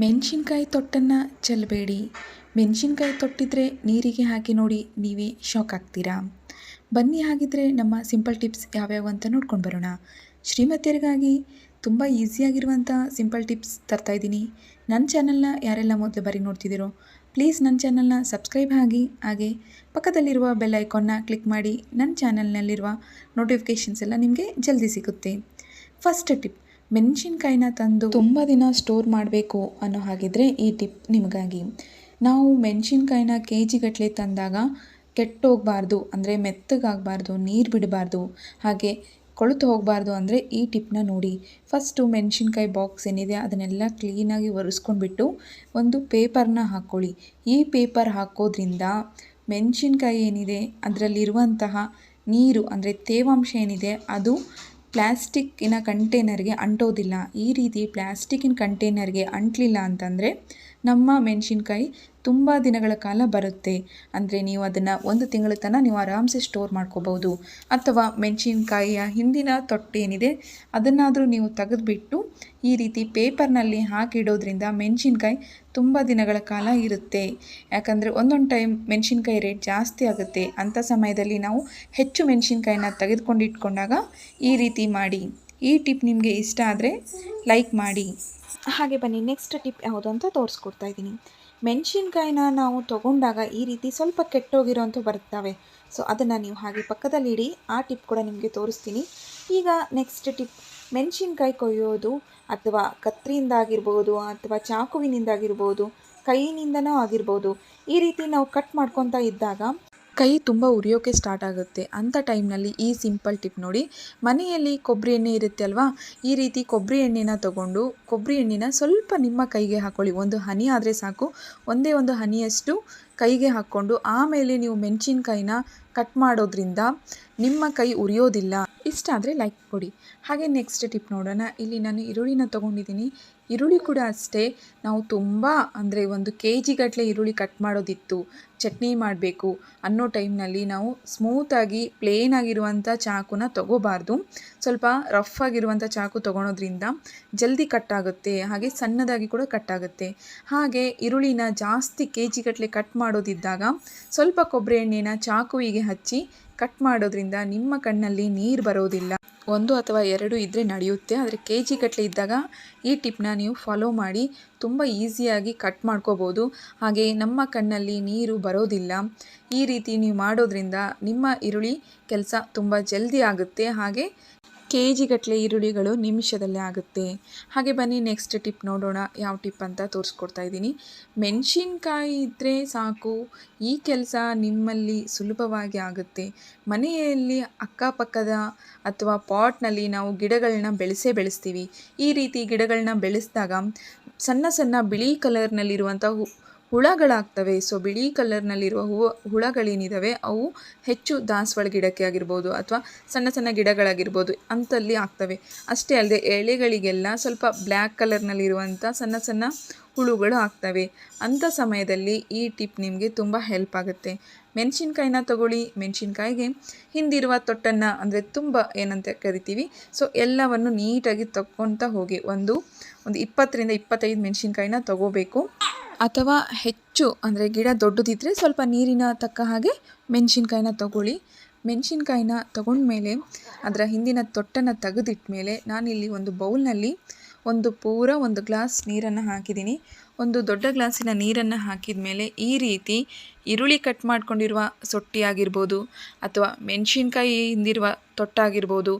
ಮೆಣಸಿನ್ಕಾಯಿ ತೊಟ್ಟನ್ನು ಚೆಲ್ಲಬೇಡಿ. ಮೆಣಸಿನ್ಕಾಯಿ ತೊಟ್ಟಿದ್ರೆ ನೀರಿಗೆ ಹಾಕಿ ನೋಡಿ ನೀವೇ ಶಾಕ್ ಆಗ್ತೀರಾ? ಬನ್ನಿ ಹಾಗಿದ್ರೆ ನಮ್ಮ ಸಿಂಪಲ್ ಟಿಪ್ಸ್ ಯಾವ್ಯಾವ ಅಂತ ನೋಡ್ಕೊಂಡು ಬರೋಣ. ಶ್ರೀಮತಿಯರಿಗಾಗಿ ತುಂಬ ಈಸಿಯಾಗಿರುವಂಥ ಸಿಂಪಲ್ ಟಿಪ್ಸ್ ತರ್ತಾ ಇದ್ದೀನಿ. ನನ್ನ ಚಾನಲ್ನ ಯಾರೆಲ್ಲ ಮೊದಲು ಬಾರಿ ನೋಡ್ತಿದ್ದೀರೋ ಪ್ಲೀಸ್ ನನ್ನ ಚಾನಲ್ನ ಸಬ್ಸ್ಕ್ರೈಬ್ ಆಗಿ, ಹಾಗೆ ಪಕ್ಕದಲ್ಲಿರುವ ಬೆಲ್ ಐಕಾನ್ನ ಕ್ಲಿಕ್ ಮಾಡಿ ನನ್ನ ಚಾನಲ್ನಲ್ಲಿರುವ ನೋಟಿಫಿಕೇಷನ್ಸ್ ಎಲ್ಲ ನಿಮಗೆ ಜಲ್ದಿ ಸಿಗುತ್ತೆ. ಫಸ್ಟ್ ಟಿಪ್ ಮೆಣಸಿನ್ಕಾಯಿನ ತಂದು ತುಂಬ ದಿನ ಸ್ಟೋರ್ ಮಾಡಬೇಕು ಅನ್ನೋ ಹಾಗಿದ್ರೆ ಈ ಟಿಪ್ ನಿಮಗಾಗಿ. ನಾವು ಮೆಣಸಿನ್ಕಾಯಿನ ಕೆ ಜಿಗಟ್ಟಲೆ ತಂದಾಗ ಕೆಟ್ಟೋಗಬಾರ್ದು, ಅಂದರೆ ಮೆತ್ತಗಾಗಬಾರ್ದು, ನೀರು ಬಿಡಬಾರ್ದು, ಹಾಗೆ ಕೊಳೆತು ಹೋಗಬಾರ್ದು ಅಂದರೆ ಈ ಟಿಪ್ನ ನೋಡಿ. ಫಸ್ಟು ಮೆಣಸಿನ್ಕಾಯಿ ಬಾಕ್ಸ್ ಏನಿದೆ ಅದನ್ನೆಲ್ಲ ಕ್ಲೀನಾಗಿ ಒರೆಸ್ಕೊಂಡ್ಬಿಟ್ಟು ಒಂದು ಪೇಪರ್ನ ಹಾಕ್ಕೊಳ್ಳಿ ಈ ಪೇಪರ್ ಹಾಕೋದ್ರಿಂದ ಮೆಣಸಿನ್ಕಾಯಿ ಏನಿದೆ, ಅದರಲ್ಲಿರುವಂತಹ ನೀರು, ಅಂದರೆ ತೇವಾಂಶ ಏನಿದೆ, ಅದು ಪ್ಲ್ಯಾಸ್ಟಿಕ್ಕಿನ ಕಂಟೈನರ್ಗೆ ಅಂಟೋದಿಲ್ಲ. ಈ ರೀತಿ ಪ್ಲ್ಯಾಸ್ಟಿಕ್ಕಿನ ಕಂಟೈನರ್ಗೆ ಅಂಟಲಿಲ್ಲ ಅಂತಂದರೆ ನಮ್ಮ ಮೆಣಸಿನ್ಕಾಯಿ ತುಂಬ ದಿನಗಳ ಕಾಲ ಬರುತ್ತೆ. ಅಂದರೆ ನೀವು ಅದನ್ನು ಒಂದು ತಿಂಗಳ ತನಕ ನೀವು ಆರಾಮ್ಸೆ ಸ್ಟೋರ್ ಮಾಡ್ಕೋಬೋದು ಅಥವಾ ಮೆಣಸಿನ್ಕಾಯಿಯ ಹಿಂದಿನ ತೊಟ್ಟೆ ಏನಿದೆ, ಅದನ್ನಾದರೂ ನೀವು ತೆಗೆದುಬಿಟ್ಟು ಈ ರೀತಿ ಪೇಪರ್ನಲ್ಲಿ ಹಾಕಿಡೋದ್ರಿಂದ ಮೆಣಸಿನ್ಕಾಯಿ ತುಂಬ ದಿನಗಳ ಕಾಲ ಇರುತ್ತೆ. ಯಾಕಂದರೆ ಒಂದೊಂದು ಟೈಮ್ ಮೆಣಸಿನ್ಕಾಯಿ ರೇಟ್ ಜಾಸ್ತಿ ಆಗುತ್ತೆ. ಅಂಥ ಸಮಯದಲ್ಲಿ ನಾವು ಹೆಚ್ಚು ಮೆಣಸಿನ್ಕಾಯಿನ ತೆಗೆದುಕೊಂಡು ಇಟ್ಕೊಂಡಾಗ ಈ ರೀತಿ ಮಾಡಿ. ಈ ಟಿಪ್ ನಿಮಗೆ ಇಷ್ಟ ಆದರೆ ಲೈಕ್ ಮಾಡಿ. ಹಾಗೆ ಬನ್ನಿ ನೆಕ್ಸ್ಟ್ ಟಿಪ್ ಯಾವುದು ಅಂತ ತೋರಿಸ್ಕೊಡ್ತಾ ಇದ್ದೀನಿ. ಮೆಣಸಿನ್ಕಾಯಿನ ನಾವು ತೊಗೊಂಡಾಗ ಈ ರೀತಿ ಸ್ವಲ್ಪ ಕೆಟ್ಟೋಗಿರೋಂಥ ಬರ್ತವೆ ಸೊ ಅದನ್ನು ನೀವು ಹಾಗೆ ಪಕ್ಕದಲ್ಲಿ ಇಡಿ, ಆ ಟಿಪ್ ಕೂಡ ನಿಮಗೆ ತೋರಿಸ್ತೀನಿ. ಈಗ ನೆಕ್ಸ್ಟ್ ಟಿಪ್ ಮೆಣಸಿನ್ಕಾಯಿ ಕೊಯ್ಯೋದು ಅಥವಾ ಕತ್ತರಿಯಿಂದ ಆಗಿರ್ಬೋದು ಅಥವಾ ಚಾಕುವಿನಿಂದಾಗಿರ್ಬೋದು ಕೈಯಿಂದನೂ ಆಗಿರ್ಬೋದು. ಈ ರೀತಿ ನಾವು ಕಟ್ ಮಾಡ್ಕೊತಾ ಇದ್ದಾಗ ಕೈ ತುಂಬ ಉರಿಯೋಕ್ಕೆ ಸ್ಟಾರ್ಟ್ ಆಗುತ್ತೆ. ಅಂಥ ಟೈಮ್ನಲ್ಲಿ ಈ ಸಿಂಪಲ್ ಟಿಪ್ ನೋಡಿ. ಮನೆಯಲ್ಲಿ ಕೊಬ್ಬರಿ ಎಣ್ಣೆ ಇರುತ್ತೆ ಅಲ್ವಾ? ಈ ರೀತಿ ಕೊಬ್ಬರಿ ಎಣ್ಣೆನ ತಗೊಂಡು ಕೊಬ್ಬರಿ ಎಣ್ಣೆನ ಸ್ವಲ್ಪ ನಿಮ್ಮ ಕೈಗೆ ಹಾಕ್ಕೊಳ್ಳಿ ಒಂದು ಹನಿ ಆದರೆ ಸಾಕು. ಒಂದೇ ಒಂದು ಹನಿಯಷ್ಟು ಕೈಗೆ ಹಾಕ್ಕೊಂಡು, ಆಮೇಲೆ ನೀವು ಮೆಣಸಿನ್ಕಾಯಿನ ಕಟ್ ಮಾಡೋದ್ರಿಂದ ನಿಮ್ಮ ಕೈ ಉರಿಯೋದಿಲ್ಲ. ಇಷ್ಟ ಆದರೆ ಲೈಕ್ ಕೊಡಿ. ಹಾಗೆ ನೆಕ್ಸ್ಟ್ ಟಿಪ್ ನೋಡೋಣ. ಇಲ್ಲಿ ನಾನು ಈರುಳ್ಳಿನ ತೊಗೊಂಡಿದ್ದೀನಿ. ಈರುಳ್ಳಿ ಕೂಡ ಅಷ್ಟೇ. ನಾವು ತುಂಬ ಅಂದರೆ ಒಂದು ಕೆ ಜಿಗಟ್ಟಲೆ ಈರುಳ್ಳಿ ಕಟ್ ಮಾಡೋದಿತ್ತು. ಚಟ್ನಿ ಮಾಡಬೇಕು. ಅನ್ನೋ ಟೈಮ್ನಲ್ಲಿ ನಾವು ಸ್ಮೂತಾಗಿ ಪ್ಲೇನ್ ಆಗಿರುವಂಥ ಚಾಕುನ ತೊಗೋಬಾರ್ದು. ಸ್ವಲ್ಪ ರಫ್ ಆಗಿರುವಂಥ ಚಾಕು ತೊಗೊಳೋದ್ರಿಂದ ಜಲ್ದಿ ಕಟ್ಟಾಗುತ್ತೆ ಹಾಗೆ ಸಣ್ಣದಾಗಿ ಕೂಡ ಕಟ್ಟಾಗುತ್ತೆ ಹಾಗೆ ಈರುಳ್ಳಿನ ಜಾಸ್ತಿ ಕೆ ಜಿಗಟ್ಟಲೆ ಕಟ್ ಮಾಡೋದಿದ್ದಾಗ ಸ್ವಲ್ಪ ಕೊಬ್ಬರಿ ಎಣ್ಣೆನ ಚಾಕುವಿಗೆ ಹಚ್ಚಿ ಕಟ್ ಮಾಡೋದ್ರಿಂದ ನಿಮ್ಮ ಕಣ್ಣಲ್ಲಿ ನೀರು ಬರೋದಿಲ್ಲ. ಒಂದು ಅಥವಾ ಎರಡು ಇದ್ದರೆ ನಡೆಯುತ್ತೆ. ಆದರೆ ಕೆ ಜಿ ಗಟ್ಟಲೆ ಇದ್ದಾಗ ಈ ಟಿಪ್ನ ನೀವು ಫಾಲೋ ಮಾಡಿ, ತುಂಬ ಈಸಿಯಾಗಿ ಕಟ್ ಮಾಡ್ಕೋಬೋದು. ಹಾಗೆ ನಮ್ಮ ಕಣ್ಣಲ್ಲಿ ನೀರು ಬರೋದಿಲ್ಲ. ಈ ರೀತಿ ನೀವು ಮಾಡೋದ್ರಿಂದ ನಿಮ್ಮ ಈರುಳ್ಳಿ ಕೆಲಸ ತುಂಬ ಜಲ್ದಿ ಆಗುತ್ತೆ. ಹಾಗೆ ಕೆ ಜಿಗಟ್ಟಲೆ ಈರುಳ್ಳಿಗಳು ನಿಮಿಷದಲ್ಲೇ ಆಗುತ್ತೆ. ಹಾಗೆ ಬನ್ನಿ ನೆಕ್ಸ್ಟ್ ಟಿಪ್ ನೋಡೋಣ. ಯಾವ ಟಿಪ್ ಅಂತ ತೋರಿಸ್ಕೊಡ್ತಾ ಇದ್ದೀನಿ. ಮೆಣಸಿನ್ಕಾಯಿ ಇದ್ದರೆ ಸಾಕು. ಈ ಕೆಲಸ ನಿಮ್ಮಲ್ಲಿ ಸುಲಭವಾಗಿ ಆಗುತ್ತೆ. ಮನೆಯಲ್ಲಿ ಅಕ್ಕಪಕ್ಕದ ಅಥವಾ ಪಾಟ್ನಲ್ಲಿ ನಾವು ಗಿಡಗಳನ್ನ ಬೆಳೆಸೇ ಬೆಳೆಸ್ತೀವಿ. ಈ ರೀತಿ ಗಿಡಗಳನ್ನ ಬೆಳೆಸಿದಾಗ ಸಣ್ಣ ಸಣ್ಣ ಬಿಳಿ ಕಲರ್ನಲ್ಲಿರುವಂಥ ಹುಳಗಳಾಗ್ತವೆ. ಸೊ, ಬಿಳಿ ಕಲರ್ನಲ್ಲಿರುವ ಹೂವು ಹುಳಗಳೇನಿದ್ದಾವೆ ಅವು ಹೆಚ್ಚು ದಾಸವಾಳ ಗಿಡಕ್ಕೆ ಆಗಿರ್ಬೋದು ಅಥವಾ ಸಣ್ಣ ಸಣ್ಣ ಗಿಡಗಳಾಗಿರ್ಬೋದು ಅಂಥಲ್ಲಿ ಆಗ್ತವೆ. ಅಷ್ಟೇ ಅಲ್ಲದೆ ಎಳೆಗಳಿಗೆಲ್ಲ ಸ್ವಲ್ಪ ಬ್ಲ್ಯಾಕ್ ಕಲರ್ನಲ್ಲಿರುವಂಥ ಸಣ್ಣ ಸಣ್ಣ ಹುಳುಗಳು ಆಗ್ತವೆ. ಅಂಥ ಸಮಯದಲ್ಲಿ ಈ ಟಿಪ್ ನಿಮಗೆ ತುಂಬ ಹೆಲ್ಪ್ ಆಗುತ್ತೆ. ಮೆಣಸಿನ್ಕಾಯಿನ ತಗೊಳ್ಳಿ. ಮೆಣಸಿನ್ಕಾಯಿಗೆ ಹಿಂದಿರುವ ತೊಟ್ಟನ್ನು ಅಂದರೆ ತುಂಬ ಏನಂತ ಕರಿತೀವಿ. ಸೊ, ಎಲ್ಲವನ್ನು ನೀಟಾಗಿ ತಕ್ಕೊತ ಹೋಗಿ ಒಂದು ಒಂದು ಇಪ್ಪತ್ತರಿಂದ ಇಪ್ಪತ್ತೈದು ಮೆಣಸಿನ್ಕಾಯಿನ ತಗೋಬೇಕು. ಅಥವಾ ಹೆಚ್ಚು ಅಂದರೆ ಗಿಡ ದೊಡ್ಡದಿದ್ದರೆ ಸ್ವಲ್ಪ ನೀರಿನ ತಕ್ಕ ಹಾಗೆ ಮೆಣಸಿನ್ಕಾಯಿನ ತಗೊಳ್ಳಿ. ಮೆಣಸಿನ್ಕಾಯಿನ ತಗೊಂಡ್ಮೇಲೆ ಅದರ ಹಿಂದಿನ ತೊಟ್ಟನ್ನು ತೆಗೆದಿಟ್ಟ ಮೇಲೆ ನಾನಿಲ್ಲಿ ಒಂದು ಬೌಲ್ನಲ್ಲಿ ಒಂದು ಪೂರ ಒಂದು ಗ್ಲಾಸ್ ನೀರನ್ನು ಹಾಕಿದ್ದೀನಿ. ಒಂದು ದೊಡ್ಡ ಗ್ಲಾಸಿನ ನೀರನ್ನು ಹಾಕಿದ ಮೇಲೆ ಈ ರೀತಿ ಈರುಳ್ಳಿ ಕಟ್ ಮಾಡ್ಕೊಂಡಿರುವ ಸೊಟ್ಟಿ ಆಗಿರ್ಬೋದು ಅಥವಾ ಮೆಣಸಿನ್ಕಾಯಿ ಹಿಂದಿರುವ ತೊಟ್ಟಾಗಿರ್ಬೋದು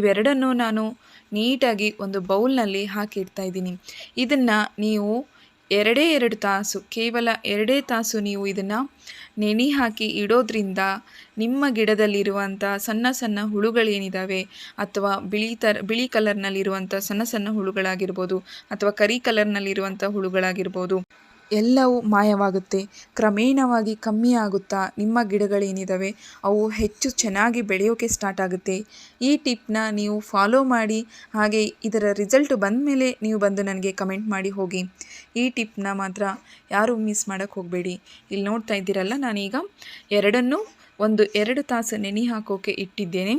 ಇವೆರಡನ್ನು ನಾನು ನೀಟಾಗಿ ಒಂದು ಬೌಲ್ನಲ್ಲಿ ಹಾಕಿಡ್ತಾ ಇದ್ದೀನಿ. ಇದನ್ನು ನೀವು ಎರಡೇ ಎರಡು ತಾಸು, ಕೇವಲ ಎರಡೇ ತಾಸು ನೀವು ಇದನ್ನು ನೆನೆ ಹಾಕಿ ಇಡೋದ್ರಿಂದ ನಿಮ್ಮ ಗಿಡದಲ್ಲಿರುವಂಥ ಸಣ್ಣ ಸಣ್ಣ ಹುಳುಗಳೇನಿದ್ದಾವೆ ಅಥವಾ ಬಿಳಿ ಥರ ಬಿಳಿ ಕಲರ್ನಲ್ಲಿರುವಂಥ ಸಣ್ಣ ಸಣ್ಣ ಹುಳುಗಳಾಗಿರ್ಬೋದು ಅಥವಾ ಕರಿ ಕಲರ್ನಲ್ಲಿರುವಂಥ ಹುಳುಗಳಾಗಿರ್ಬೋದು. ಎಲ್ಲವೂ ಮಾಯವಾಗುತ್ತೆ. ಕ್ರಮೇಣವಾಗಿ ಕಮ್ಮಿ ಆಗುತ್ತಾ ನಿಮ್ಮ ಗಿಡಗಳೇನಿದ್ದಾವೆ ಅವು ಹೆಚ್ಚು ಚೆನ್ನಾಗಿ ಬೆಳೆಯೋಕ್ಕೆ ಸ್ಟಾರ್ಟ್ ಆಗುತ್ತೆ. ಈ ಟಿಪ್ನ ನೀವು ಫಾಲೋ ಮಾಡಿ, ಹಾಗೆ ಇದರ ರಿಸಲ್ಟ್ ಬಂದ ಮೇಲೆ ನೀವು ಬಂದು ನನಗೆ ಕಮೆಂಟ್ ಮಾಡಿ ಹೋಗಿ. ಈ ಟಿಪ್ನ ಮಾತ್ರ ಯಾರೂ ಮಿಸ್ ಮಾಡೋಕ್ಕೆ ಹೋಗಬೇಡಿ. ಇಲ್ಲಿ ನೋಡ್ತಾ ಇದ್ದೀರಲ್ಲ, ನಾನೀಗ ಎರಡನ್ನೂ ಒಂದು ಎರಡು ತಾಸು ನೆನೆ ಹಾಕೋಕೆ ಇಟ್ಟಿದ್ದೇನೆ.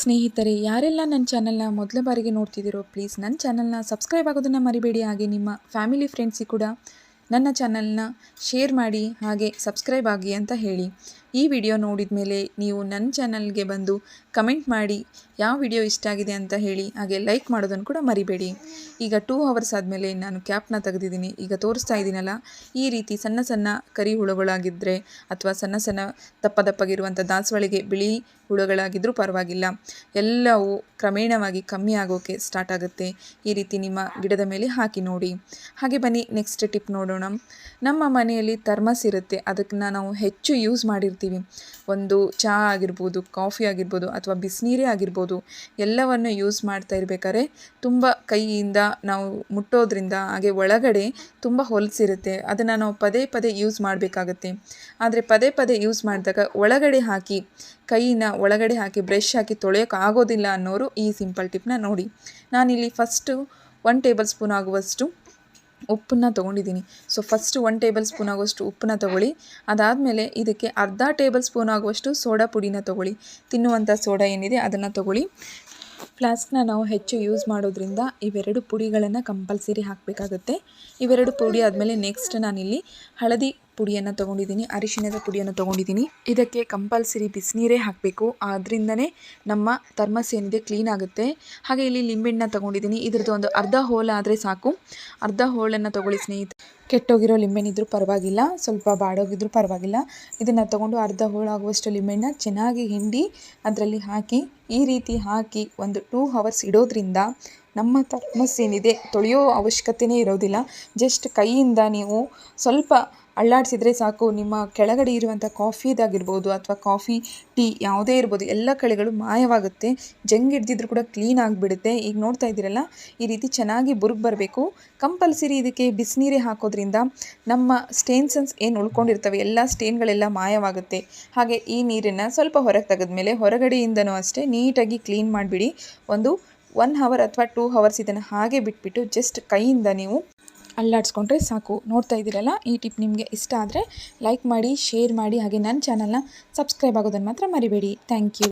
ಸ್ನೇಹಿತರೆ, ಯಾರೆಲ್ಲ ನನ್ನ ಚಾನಲ್ನ ಮೊದಲ ಬಾರಿಗೆ ನೋಡ್ತಿದ್ದೀರೋ ಪ್ಲೀಸ್ ನನ್ನ ಚಾನಲ್ನ ಸಬ್ಸ್ಕ್ರೈಬ್ ಆಗೋದನ್ನು ಮರಿಬೇಡಿ. ಹಾಗೆ ನಿಮ್ಮ ಫ್ಯಾಮಿಲಿ ಫ್ರೆಂಡ್ಸಿಗೆ ಕೂಡ ನನ್ನ ಚಾನಲ್ನ ಶೇರ್ ಮಾಡಿ ಹಾಗೆ ಸಬ್ಸ್ಕ್ರೈಬ್ ಆಗಿ ಅಂತ ಹೇಳಿ. ಈ ವಿಡಿಯೋ ನೋಡಿದ ಮೇಲೆ ನೀವು ನನ್ನ ಚಾನಲ್ಗೆ ಬಂದು ಕಮೆಂಟ್ ಮಾಡಿ ಯಾವ ವಿಡಿಯೋ ಇಷ್ಟ ಆಗಿದೆ ಅಂತ ಹೇಳಿ ಹಾಗೆ ಲೈಕ್ ಮಾಡೋದನ್ನು ಕೂಡ ಮರಿಬೇಡಿ. ಈಗ ಟೂ ಅವರ್ಸ್ ಆದಮೇಲೆ ನಾನು ಕ್ಯಾಪ್ನ ತೆಗೆದಿದ್ದೀನಿ. ಈಗ ತೋರಿಸ್ತಾ ಇದ್ದೀನಲ್ಲ, ಈ ರೀತಿ ಸಣ್ಣ ಸಣ್ಣ ಕರಿ ಹುಳುಗಳಾಗಿದ್ದರೆ ಅಥವಾ ಸಣ್ಣ ಸಣ್ಣ ದಪ್ಪ ದಪ್ಪಗಿರುವಂಥ ದಾಸವಾಳಿಗೆ ಬಿಳಿ ಹುಳುಗಳಾಗಿದ್ದರೂ ಪರವಾಗಿಲ್ಲ. ಎಲ್ಲವೂ ಕ್ರಮೇಣವಾಗಿ ಕಮ್ಮಿ ಆಗೋಕ್ಕೆ ಸ್ಟಾರ್ಟ್ ಆಗುತ್ತೆ. ಈ ರೀತಿ ನಿಮ್ಮ ಗಿಡದ ಮೇಲೆ ಹಾಕಿ ನೋಡಿ. ಹಾಗೆ ಬನ್ನಿ, ನೆಕ್ಸ್ಟ್ ಟಿಪ್ ನೋಡೋಣ. ನಮ್ಮ ಮನೆಯಲ್ಲಿ ಥರ್ಮಸ್ ಇರುತ್ತೆ. ಅದನ್ನು ನಾವು ಹೆಚ್ಚು ಯೂಸ್ ಮಾಡಿರ್ತೀವಿ. ಒಂದು ಚಹಾ ಆಗಿರ್ಬೋದು, ಕಾಫಿ ಆಗಿರ್ಬೋದು ಅಥವಾ ಬಿಸಿನೀರೇ ಆಗಿರ್ಬೋದು, ಎಲ್ಲವನ್ನು ಯೂಸ್ ಮಾಡ್ತಾ ಇರಬೇಕಾದ್ರೆ ತುಂಬ ಕೈಯಿಂದ ನಾವು ಮುಟ್ಟೋದ್ರಿಂದ ಹಾಗೆ ಒಳಗಡೆ ತುಂಬ ಹೊಲಸಿರುತ್ತೆ ಅದನ್ನು ನಾವು ಪದೇ ಪದೇ ಯೂಸ್ ಮಾಡಬೇಕಾಗತ್ತೆ. ಆದರೆ ಪದೇ ಪದೇ ಯೂಸ್ ಮಾಡಿದಾಗ ಒಳಗಡೆ ಹಾಕಿ, ಕೈನ ಒಳಗಡೆ ಹಾಕಿ, ಬ್ರಷ್ ಹಾಕಿ ತೊಳೆಯೋಕೆ ಆಗೋದಿಲ್ಲ ಅನ್ನೋರು ಈ ಸಿಂಪಲ್ ಟಿಪ್ನ ನೋಡಿ. ನಾನಿಲ್ಲಿ ಫಸ್ಟು ಒನ್ ಟೇಬಲ್ ಸ್ಪೂನ್ ಆಗುವಷ್ಟು ಉಪ್ಪನ್ನು ತೊಗೊಂಡಿದ್ದೀನಿ. So first one tablespoon ಆಗುವಷ್ಟು ಉಪ್ಪನ್ನ ತೊಗೊಳ್ಳಿ. ಅದಾದಮೇಲೆ ಇದಕ್ಕೆ ಅರ್ಧ ಟೇಬಲ್ ಸ್ಪೂನ್ ಆಗುವಷ್ಟು ಸೋಡಾ ಪುಡಿನ ತೊಗೊಳ್ಳಿ. ತಿನ್ನುವಂಥ ಸೋಡಾ ಏನಿದೆ ಅದನ್ನು ತೊಗೊಳ್ಳಿ. ಫ್ಲಾಸ್ಕ್ನ ನಾವು ಹೆಚ್ಚು ಯೂಸ್ ಮಾಡೋದ್ರಿಂದ ಇವೆರಡು ಪುಡಿಗಳನ್ನು ಕಂಪಲ್ಸರಿ ಹಾಕಬೇಕಾಗುತ್ತೆ. ಇವೆರಡು ಪುಡಿ ಆದಮೇಲೆ ನೆಕ್ಸ್ಟ್ ನಾನಿಲ್ಲಿ ಹಳದಿ ಪುಡಿಯನ್ನು ತೊಗೊಂಡಿದ್ದೀನಿ, ಅರಿಶಿಣದ ಪುಡಿಯನ್ನು ತೊಗೊಂಡಿದ್ದೀನಿ. ಇದಕ್ಕೆ ಕಂಪಲ್ಸರಿ ಬಿಸಿನೀರೇ ಹಾಕಬೇಕು. ಅದರಿಂದನೇ ನಮ್ಮ ಥರ್ಮಸ್ ಏನಿದೆ ಕ್ಲೀನ್ ಆಗುತ್ತೆ. ಹಾಗೆ ಇಲ್ಲಿ ಲಿಂಬೆಣ್ಣ ತೊಗೊಂಡಿದ್ದೀನಿ. ಇದ್ರದ್ದು ಒಂದು ಅರ್ಧ ಹೋಲ್ ಆದರೆ ಸಾಕು. ಅರ್ಧ ಹೋಳನ್ನು ತೊಗೊಳ್ಳಿ ಸ್ನೇಹಿತ ಕೆಟ್ಟೋಗಿರೋ ಲಿಂಬೆಹಣ್ಣಿದ್ರೂ ಪರವಾಗಿಲ್ಲ. ಸ್ವಲ್ಪ ಬಾಡೋಗಿದ್ರೂ ಪರವಾಗಿಲ್ಲ. ಇದನ್ನು ತೊಗೊಂಡು ಅರ್ಧ ಹೋಳಾಗುವಷ್ಟು ಲಿಂಬೆಹಣ್ಣ ಚೆನ್ನಾಗಿ ಹಿಂಡಿ, ಅದರಲ್ಲಿ ಹಾಕಿ, ಈ ರೀತಿ ಹಾಕಿ ಒಂದು ಟೂ ಹವರ್ಸ್ ಇಡೋದ್ರಿಂದ ನಮ್ಮ ಥರ್ಮಸ್ ಏನಿದೆ ತೊಳೆಯೋ ಅವಶ್ಯಕತೆಯೇ ಇರೋದಿಲ್ಲ. ಜಸ್ಟ್ ಕೈಯಿಂದ ನೀವು ಸ್ವಲ್ಪ ಅಳ್ಳಾಡಿಸಿದರೆ ಸಾಕು. ನಿಮ್ಮ ಕೆಳಗಡೆ ಇರುವಂಥ ಕಾಫಿದಾಗಿರ್ಬೋದು ಅಥವಾ ಕಾಫಿ, ಟೀ ಯಾವುದೇ ಇರ್ಬೋದು, ಎಲ್ಲ ಕಳೆಗಳು ಮಾಯವಾಗುತ್ತೆ. ಜಂಗ್ ಹಿಡ್ದಿದ್ರು ಕೂಡ ಕ್ಲೀನ್ ಆಗಿಬಿಡುತ್ತೆ. ಈಗ ನೋಡ್ತಾ ಇದ್ದೀರಲ್ಲ, ಈ ರೀತಿ ಚೆನ್ನಾಗಿ ಬುರುಗ್ ಬರಬೇಕು. ಕಂಪಲ್ಸರಿ ಇದಕ್ಕೆ ಬಿಸಿನೀರೇ ಹಾಕೋದ್ರಿಂದ ನಮ್ಮ ಸ್ಟೇನ್ಸನ್ಸ್ ಏನು ಉಳ್ಕೊಂಡಿರ್ತವೆ, ಎಲ್ಲ ಸ್ಟೇನ್ಗಳೆಲ್ಲ ಮಾಯವಾಗುತ್ತೆ. ಹಾಗೆ ಈ ನೀರನ್ನು ಸ್ವಲ್ಪ ಹೊರಗೆ ತೆಗೆದ ಮೇಲೆ ಹೊರಗಡೆಯಿಂದನೂ ಅಷ್ಟೇ ನೀಟಾಗಿ ಕ್ಲೀನ್ ಮಾಡಿಬಿಡಿ. ಒಂದು ಒನ್ ಹವರ್ ಅಥವಾ ಟೂ ಹವರ್ಸ್ ಇದನ್ನು ಹಾಗೆ ಬಿಟ್ಬಿಟ್ಟು ಜಸ್ಟ್ ಕೈಯಿಂದ ನೀವು ಅಲ್ಲಾಡಿಸ್ಕೊಂಡ್ರೆ ಸಾಕು. ನೋಡ್ತಾ ಇದ್ದೀರಲ್ಲ, ಈ ಟಿಪ್ ನಿಮಗೆ ಇಷ್ಟ ಆದರೆ ಲೈಕ್ ಮಾಡಿ ಶೇರ್ ಮಾಡಿ, ಹಾಗೆ ನನ್ನ ಚಾನಲ್ನ ಸಬ್ಸ್ಕ್ರೈಬ್ ಆಗೋದನ್ನು ಮಾತ್ರ ಮರಿಬೇಡಿ. Thank you